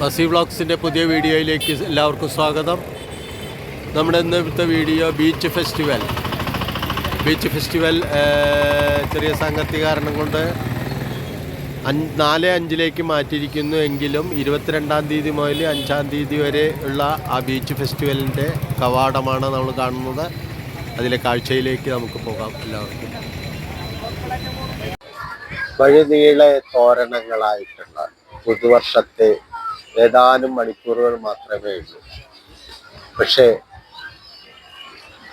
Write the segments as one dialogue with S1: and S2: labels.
S1: ബസി വ്ളോഗ്സിന്റെ പുതിയ വീഡിയോയിലേക്ക് എല്ലാവർക്കും സ്വാഗതം. നമ്മുടെ ഇന്നത്തെ video beach festival. Beach festival ചെറിയ സാങ്കത്തിക കാരണം കൊണ്ട് അഞ്ച് നാല് അഞ്ചിലേക്ക് മാറ്റിയിരിക്കുന്നു എങ്കിലും ഇരുപത്തിരണ്ടാം തീയതി മുതൽ അഞ്ചാം തീയതി വരെ ഉള്ള ആ ബീച്ച് ഫെസ്റ്റിവലിന്റെ കവാടമാണ് നമ്മൾ കാണുന്നത്. അതിലെ കാഴ്ചയിലേക്ക് നമുക്ക് പോകാം എല്ലാവർക്കും. വഴിനീളെ തോരണങ്ങളായിട്ടുള്ള പുതുവർഷത്തെ ഏതാനും മണിക്കൂറുകൾ മാത്രമേ ഉള്ളൂ. പക്ഷേ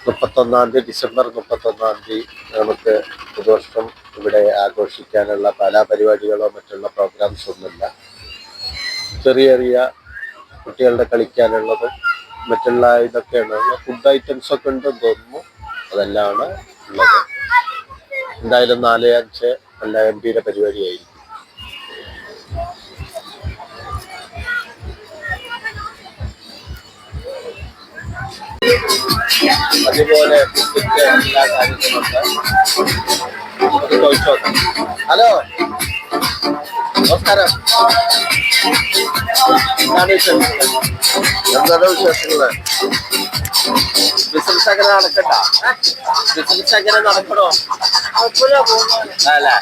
S1: മുപ്പത്തൊന്നാം തീയതി ഡിസംബർ മുപ്പത്തൊന്നാം തീയതി നമുക്ക് പുതുവർഷം ഇവിടെ ആഘോഷിക്കാനുള്ള പല പരിപാടികളോ മറ്റുള്ള പ്രോഗ്രാംസ് ഒന്നുമില്ല. ചെറിയ ചെറിയ കുട്ടികളുടെ കളിക്കാനുള്ളതും മറ്റുള്ള ഇതൊക്കെയാണ്. ഫുഡ് ഐറ്റംസ് ഒക്കെ ഉണ്ടെന്ന് തോന്നുന്നു. അതെല്ലാമാണ് ഉള്ളത്. എന്തായാലും നാല് അഞ്ച് നല്ല പിയുടെ പരിപാടിയായിരിക്കും. അതുപോലെ ഹലോ. നമസ്കാരം. എന്താണ് വിശേഷങ്ങൾ? എന്താണ് വിശേഷങ്ങൾ? ബിസിനസ് അങ്ങനെ നടക്കണ്ട. ബിസിനസ് അങ്ങനെ നടക്കണോ? അല്ലേ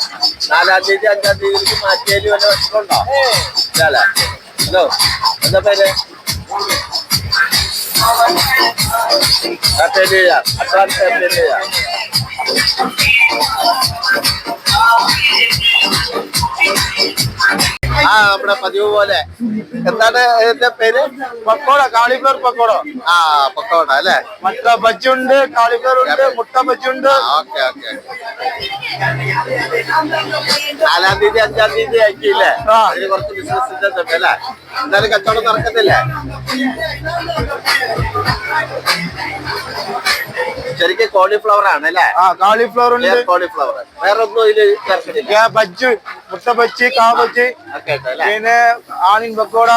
S1: നാലാം തീയതി അഞ്ചാം തീയതിക്ക് മാറ്റിയാലും വല്ല വിഷമമുണ്ടോ അല്ലേ ഹലോ എന്താ പേര് happy new year advance happy new year ആ നമ്മുടെ പതിവ് പോലെ. എന്താണ് ഇതിന്റെ പേര്?
S2: പക്കോട കാളിഫ്ലവർ പക്കോട?
S1: ആ പക്കോട അല്ലേ?
S2: മുട്ട ബജ്ജി ഉണ്ട് കാളിഫ്ലവർ ഉണ്ട് മുട്ട ബജ്ജി ഉണ്ട്
S1: ഓക്കെ ഓക്കെ. നാലാം തീയതി അഞ്ചാം തീയതി ആക്കിയില്ലേ. അതിന് കുറച്ച് ബിസിനസിന്റെ ഉണ്ട് അല്ലേ? എന്തായാലും കച്ചവടം നടക്കുന്നില്ലേ ശരിക്കും കോളിഫ്ലവർ ആണ് അല്ലേ?
S2: ആ കാളിഫ്ലവർ ഉണ്ട്.
S1: കോളിഫ്ലവർ വേറെ ഒന്നും ഇതിൽ ചേർക്കുന്നില്ല.
S2: ഏ, ബജ്ജി മുട്ട ബജ്ജി കാ ബജ്ജി.
S1: ഒക്കെ ഉണ്ട് അല്ലേ?
S2: പിന്നെ ആണിൻ പക്കോട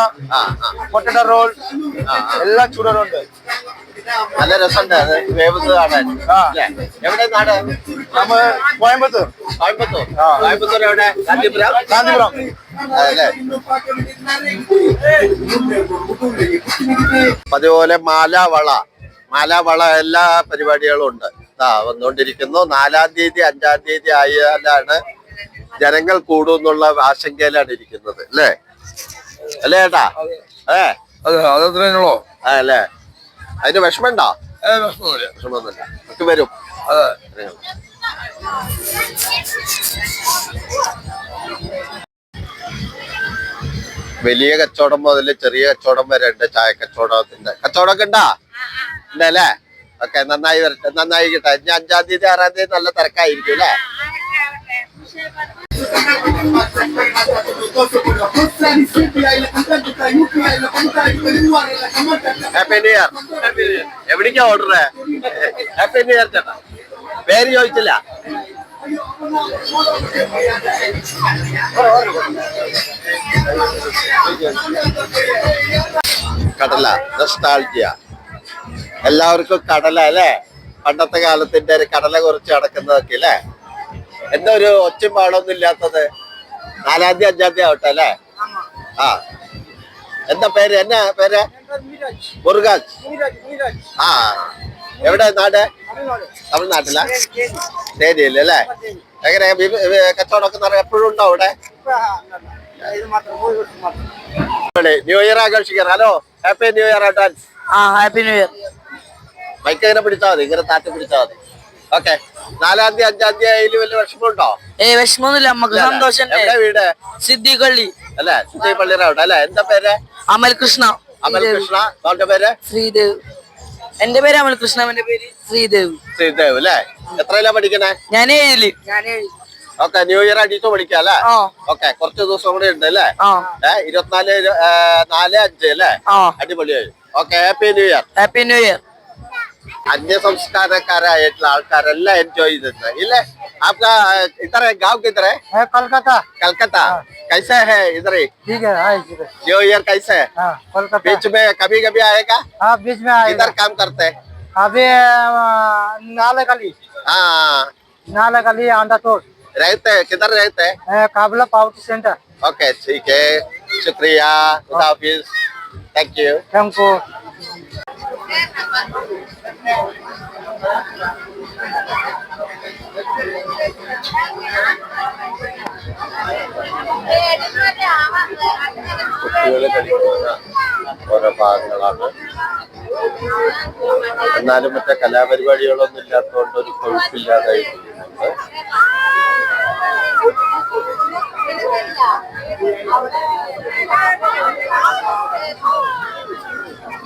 S2: പൊട്ടറ്റോ റോൾ എല്ലാം ചൂടറുണ്ട്
S1: നല്ല രസമുണ്ട് അത് വേവുന്നത് കാണാൻ.
S2: ആ.
S1: അല്ലേ? എവിടെ നാട്?
S2: നമ്മ കോയമ്പത്തൂർ.
S1: കോയമ്പത്തൂർ. കോയമ്പത്തൂർ എവിടെ? കാഞ്ചീപുരം
S2: കാന്തിപുരം
S1: അതല്ലേ അതുപോലെ മാലാവള മാലാവള എല്ലാ പരിപാടികളും ഉണ്ട്. ആ വന്നുകൊണ്ടിരിക്കുന്നു. നാലാം തീയതി അഞ്ചാം തീയതി ആയാലാണ് ജനങ്ങൾ കൂടുമെന്നുള്ള ആശങ്കയിലാണ് ഇരിക്കുന്നത് അല്ലേ? അല്ലേ ഏട്ടാ? ഏ?
S2: അതെ അതത്രേനുള്ളൂ
S1: ആ, അല്ലേ? അതിന് വിഷമണ്ടോ വിഷമമൊന്നുമില്ല. ഒക്കെ വരും.
S2: അതെ.
S1: വലിയ കച്ചവടം മുതൽ ചെറിയ കച്ചവടം വരെ ഉണ്ട് ചായ കച്ചവടത്തിന്റെ. കച്ചവടമൊക്കെ ഉണ്ടാ? ഉണ്ടല്ലേ ഓക്കെ നന്നായി വരട്ടെ നന്നായി കിട്ടെ. ഇനി അഞ്ചാം തീയതി ആറാം തീയതി നല്ല തിരക്കായിരിക്കും അല്ലേ? ഹാപ്പി ന്യൂ ഇയർ എവിടേക്കാ ഓർഡർ ഹാപ്പി ന്യൂ ഇയർ ചേട്ടാ. പേര് ചോദിച്ചില്ല. കടല നൊസ്റ്റാൾജിയ എല്ലാവർക്കും കടല അല്ലേ? പണ്ടത്തെ കാലത്തിന്റെ ഒരു കടല കുറച്ച് നടക്കുന്നതൊക്കെ അല്ലേ? എന്താ ഒരു ഒച്ചും പാടൊന്നും ഇല്ലാത്തത്? നാലാം തീയതി അഞ്ചാം തീയതി ആവട്ടെ അല്ലേ? ആ. എന്താ പേര്? എന്നാ പേര്? മുരുകാജ്. ആ. എവിടെ? നാട്? തമിഴ്നാട്ടിലാ? തേനിയല്ലേ അല്ലേ? എങ്ങനെ? കച്ചവടമൊക്കെ നിറയെ എപ്പോഴും ഉണ്ടോ അവിടെ? ന്യൂ ഇയർ ആഘോഷിക്കാൻ hello happy new year advance
S3: ആ ഹാപ്പി ന്യൂ ഇയർ
S1: മൈക്ക് ഇങ്ങനെ പിടിച്ചാൽ മതി ഇങ്ങനെ താറ്റി പിടിച്ചാൽ മതി. ഓക്കെ നാലാം തീയതി അഞ്ചാം തീയതി അതിൽ വലിയ വിഷമമുണ്ടോ?
S3: ഏ വിഷമൊന്നുമില്ല നമുക്ക് സന്തോഷം
S1: വീട്?
S3: സിദ്ധിപ്പള്ളി
S1: അല്ലെ? സുജയ് പള്ളിയുടെ അവിടെ അല്ലെ? എന്താ പേര്?
S3: അമൽകൃഷ്ണ അമൽകൃഷ്ണ
S1: അമൽ കൃഷ്ണ. അവന്റെ പേര്?
S3: ശ്രീദേവ്. എന്റെ പേര് അമൽകൃഷ്ണ എന്റെ പേര് ശ്രീദേവ്.
S1: ശ്രീദേവ് അല്ലെ? എത്രയിലാ പഠിക്കണേ?
S3: ഞാൻ ഏഴിൽ.
S1: ഓക്കെ ന്യൂ ഇയർ അടിച്ചു പഠിക്കാം അല്ലേ? ഓക്കെ കുറച്ച് ദിവസം കൂടെ ഉണ്ട് അല്ലേ? ഇരുപത്തിനാല് നാല് അഞ്ച് അല്ലേ? അടിപൊളിയായി okay happy new year
S3: happy new year
S1: अन्य സംസ്കാരക്കാരായിട്ടുള്ള ആൾക്കാരെല്ലാം എൻജോയ് ചെയ്തിട്ടുണ്ട് ഇല്ലേ आपका इधर है गांव किधर है
S2: है कोलकाता
S1: कलकत्ता कैसे है इधर ही
S2: ठीक है हाँ इधर
S1: न्यू ईयर कैसे है
S2: हाँ कोलकाता
S1: बीच में कभी कभी आएगा
S2: हाँ बीच में आएगा
S1: इधर काम करते हैं
S2: अभी नाले गली
S1: हाँ
S2: नाले गली अंडा तोड़
S1: रहते हैं किधर रहते हैं
S2: है काबला पावर्टी सेंटर
S1: ओके ठीक है शुक्रिया खुदा हाफिज थैंक यू
S2: थैंक यू
S1: ഓരോ ഭാഗങ്ങളാണ്. എന്നാലും മറ്റേ കലാപരിപാടികളൊന്നും ഇല്ലാത്തതുകൊണ്ട് ഒരു കൊഴുപ്പില്ലാതായി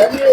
S4: ഹാപ്പി ന്യൂ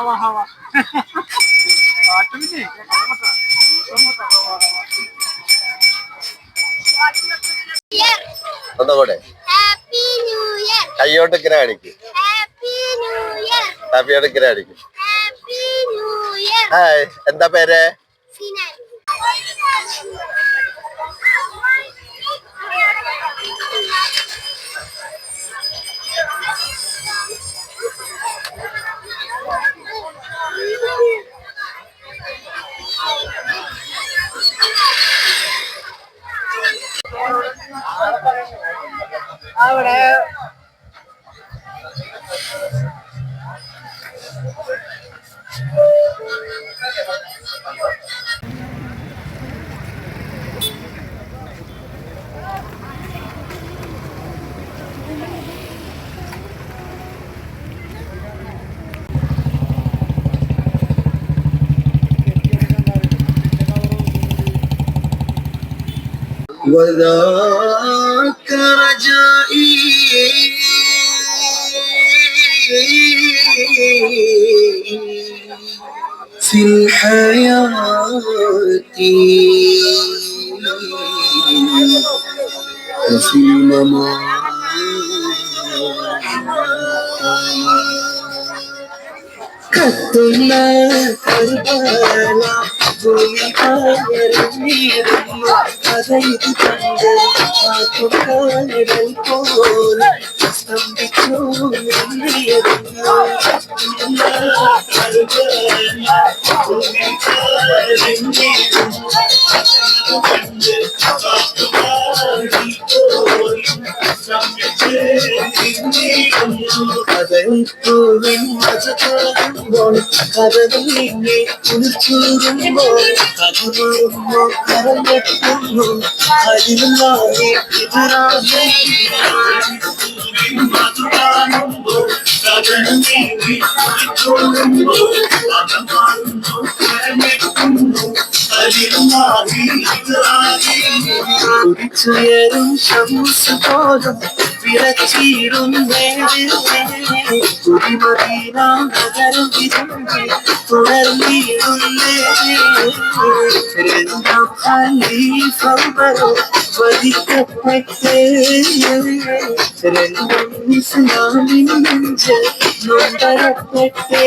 S4: ഇയർ
S1: हवा ഇങ്ങനെ ഒന്നുകൂടെ.
S4: ഹാപ്പി ന്യൂ ഇയർ
S1: ഹാപ്പിയോട്ട് ഇങ്ങനെ കാണിക്കും.
S4: ഹാപ്പി ന്യൂ ഇയർ
S1: ഹായ് എന്താ പേര്?
S5: وذاك رجائي. في الحياة وفي الممات. كتبنا كربلاء. ഭൂമി പകർന്നിരുന്നു അതായത് കണ്ട് ആക്കുകാരൽ പോലെ സ്തംഭിച്ചു നിന്നിരുന്നു ഭൂമി പോലും സ്തംഭിച്ചു നിന്നിരുന്നു കഥയിപ്പൂവിൻ മതകാകുമ്പോൾ കഥകൾ നിന്നെ കുളിച്ചൂരുമ്പോൾ കഥമാറുമ്പോൾ കരഞ്ഞെത്തുന്നു അതിരുന്നാലെ എതിരാകെ മധുരാകുമ്പോൾ കഥകൾ നിന്നെ കുളിച്ചൂരുമ്പോൾ കഥമാറുമ്പോൾ കരഞ്ഞെത്തുന്നു അതിരുന്നാലെ എതിരാകെ കുടിച്ചുയരും പോലും വിളച്ചിടുന്നേ കുടിമദീന നഗരം വിരുമ്പി തുടർന്നിടുന്നേ രണ്ടാം ഖലീഫ വധിക്കപ്പെട്ടേ രണ്ടാം ഇസ്ലാമിൻ നെഞ്ച് നൊമ്പരപ്പെട്ടേ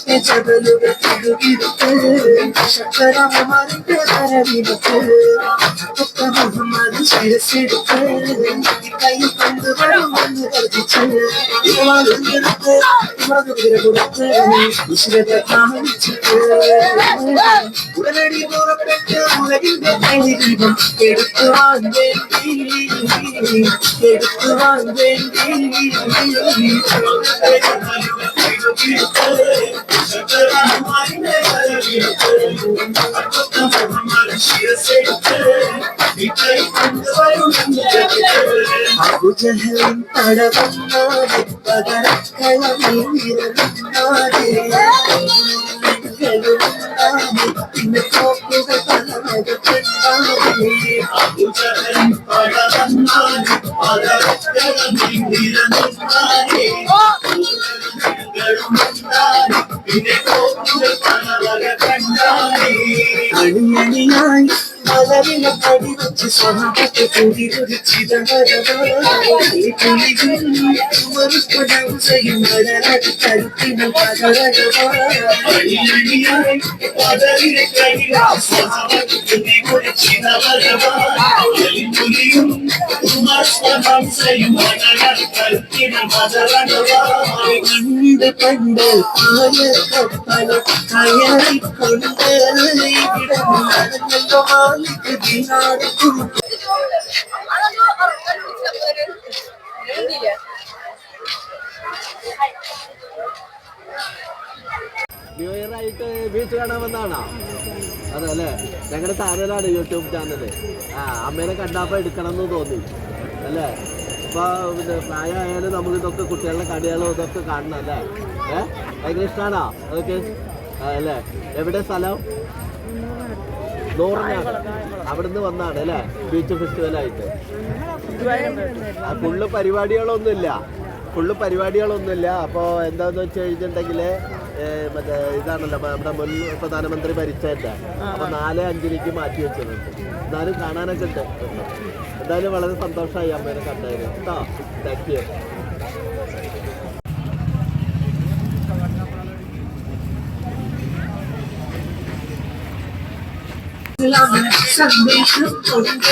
S5: சக்கரமாறு தரவிடுத்து முகமாறு உடனடி അബുജഹലിൻ പടവന്നാതെ പകരക്കളമീരന്നാതെ പിന്നെ പോക്കുകൾ പലകപ്പെട്ടാതെ അബുജഹലിൻ പടവന്നാതെ പകരക്കളമീരന്നാതെ అలరిన పడి వచ్చి సొనబట్టు కుడి గురిచిద మరవరుపడవు సయం వరనటు తరిపిన పదరగవాదరిన కడిగా సొనబట్టు కుడి గురిచిద మరవాలిపులిயும் உமஸ்தமம் செய்யும் மனநல் கற்கின மதரகவா கண்டு கண்டு ஆய கப்பல கயலை கொண்டு
S1: விடும் மனநல்லமான ന്യൂ ബീച്ച് കാണാൻ വന്നാണോ അതെ അല്ലേ ഞങ്ങളുടെ ചാനലാണ് യൂട്യൂബ് ചാനൽ ആ അമ്മേനെ കണ്ടപ്പോൾ എടുക്കണം എന്ന് തോന്നി. അല്ലേ? ഇപ്പൊ പിന്നെ പ്രായമായാലും നമുക്ക് ഇതൊക്കെ കുട്ടികളുടെ കടികളും ഇതൊക്കെ കാണണം അല്ലേ? ഏഹ് ഭയങ്കര ഇഷ്ടമാണോ അതൊക്കെ? അല്ലേ? എവിടെ സ്ഥലം? നൂറിനാണ് അവിടുന്ന് വന്നാണ് അല്ലേ? ബീച്ച് ഫെസ്റ്റിവലായിട്ട് ആ ഫുള്ള് പരിപാടികളൊന്നുമില്ല. ഫുള്ള് പരിപാടികളൊന്നുമില്ല. അപ്പോൾ എന്താന്ന് വെച്ച് കഴിഞ്ഞിട്ടുണ്ടെങ്കിൽ മറ്റേ ഇതാണല്ലോ നമ്മുടെ മുൻ പ്രധാനമന്ത്രി ഭരിച്ചതിന്റെ അപ്പോൾ നാല് അഞ്ചിലേക്ക് മാറ്റി വെച്ചിട്ടുണ്ട് എന്നാലും കാണാനൊക്കെ ഉണ്ട്. എന്തായാലും വളരെ സന്തോഷമായി അമ്മേനെ കണ്ടതിന്. കേട്ടോ താങ്ക് യു சந்தேஷம் கொண்டு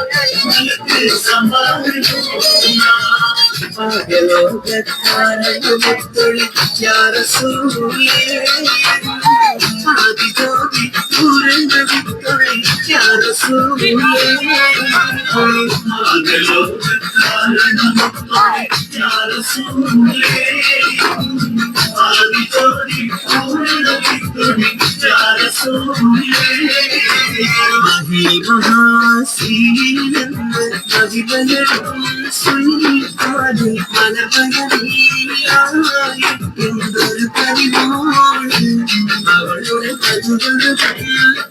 S5: ಪಗಲೋಗತ್ತಾರಗಳು ಯಾರ ಸೂರ್ಯೇ ಆದಿಗೋದಿ ಪೂರಂಗ ಬಿತ್ತೊಳಿ ಯಾರ ಸೂರ್ಯೇ ಪಗಲೋಗತ್ತಾರಗಳು ಯಾರ ಸೂರ್ಯೇ ಆದಿಗೋದಿ ಪೂರಂಗ ಬಿತ್ತೊಳಿ ಯಾರ ಸೂರ್ಯೇ മഹിമഹാസീനെന്ന് കവിതകളും സുൽത്താനിൽ മലമലീയായി എന്തൊരു പരിമോൾ അവളുടെ മധുരയുടെ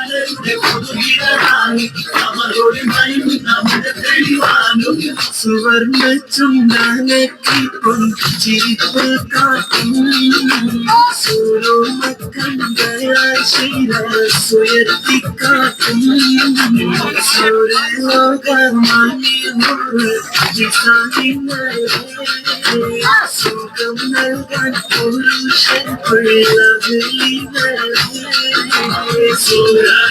S5: സുവർണ ചുണ്ടാനക്കി പൊഞ്ചിരിപ്പ് കാട്ടും സുയർത്തി കാട്ടും സുഖം നൽകാൻ പുരുഷൻ ും